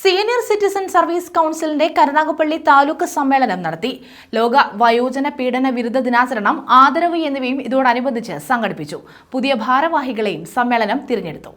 Senior citizen service കൗൺസിലിന്റെ കരുനാഗപ്പള്ളി താലൂക്ക് സമ്മേളനം നടത്തി. ലോക വയോജന പീഡന വിരുദ്ധ ദിനാചരണം ആദരവ് എന്നിവയും ഇതോടനുബന്ധിച്ച് സംഘടിപ്പിച്ചു. പുതിയ ഭാരവാഹികളെയും സമ്മേളനം തിരഞ്ഞെടുത്തു.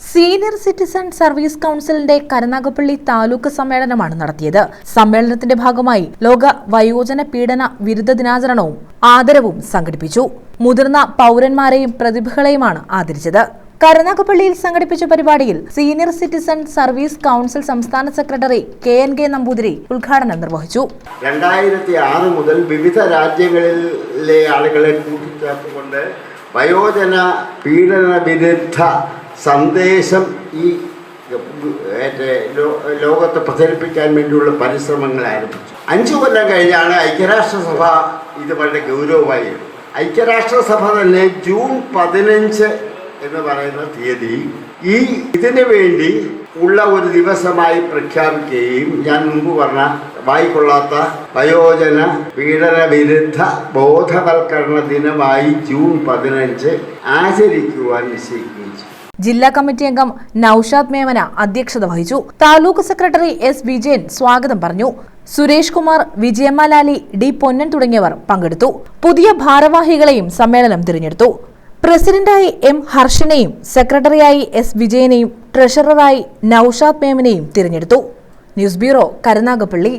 സീനിയർ സിറ്റിസൺ സർവീസ് കൗൺസിലിന്റെ കരുനാഗപ്പള്ളി താലൂക്ക് സമ്മേളനമാണ് നടത്തിയത്. സമ്മേളനത്തിന്റെ ഭാഗമായി ലോക വയോജന പീഡന വിരുദ്ധ ദിനാചരണവും ആദരവും സംഘടിപ്പിച്ചു. മുതിർന്ന പൗരന്മാരെയും പ്രതിഭകളെയുമാണ് ആദരിച്ചത്. കരുനാഗപ്പള്ളിയിൽ സംഘടിപ്പിച്ച പരിപാടിയിൽ സീനിയർ സിറ്റിസൺ സർവീസ് കൗൺസിൽ സംസ്ഥാന secretary K N K Namboothiri ഉദ്ഘാടനം നിർവഹിച്ചു രണ്ടായിരത്തി ആറ് മുതൽ വിവിധ രാജ്യങ്ങളിലെ ആളുകളെ കൂട്ടിച്ചേർത്തുകൊണ്ട് വയോജന പീഡന വിരുദ്ധ സന്ദേശം ഈ ലോകത്തെ പ്രചരിപ്പിക്കാൻ വേണ്ടിയുള്ള പരിശ്രമങ്ങൾ ആരംഭിച്ചു അഞ്ചു കൊല്ലം കഴിഞ്ഞാണ് ഐക്യരാഷ്ട്രസഭ ഇത് വളരെ ഗൗരവമായി. ഐക്യരാഷ്ട്രസഭ തന്നെ ജൂൺ പതിനഞ്ച് എന്ന് പറയുന്ന തീയതി. ഈ ഇതിനു വേണ്ടി ഉള്ള ഒരു ദിവസമായി പ്രഖ്യാപിക്കുകയും ഞാൻ മുമ്പ് പറഞ്ഞ വായിക്കൊള്ളാത്ത വയോജന പീഡന വിരുദ്ധ ബോധവൽക്കരണ ദിനമായി ജൂൺ പതിനഞ്ച് ആചരിക്കുവാൻ നിശ്ചയിക്കുകയും ജില്ലാ കമ്മിറ്റി അംഗം നൌഷാദ് മേമന അധ്യക്ഷത വഹിച്ചു. താലൂക്ക് സെക്രട്ടറി എസ് വിജയൻ സ്വാഗതം പറഞ്ഞു. സുരേഷ് കുമാർ വിജയമ്മ ലാലി ഡി പൊന്നൻ തുടങ്ങിയവർ പങ്കെടുത്തു. പുതിയ ഭാരവാഹികളെയും സമ്മേളനം തിരഞ്ഞെടുത്തു. പ്രസിഡന്റായി എം ഹർഷനെയും സെക്രട്ടറിയായി എസ് വിജയനെയും ട്രഷററായി നൌഷാദ് മേമനെയും തിരഞ്ഞെടുത്തു. News bureau Karunagappally.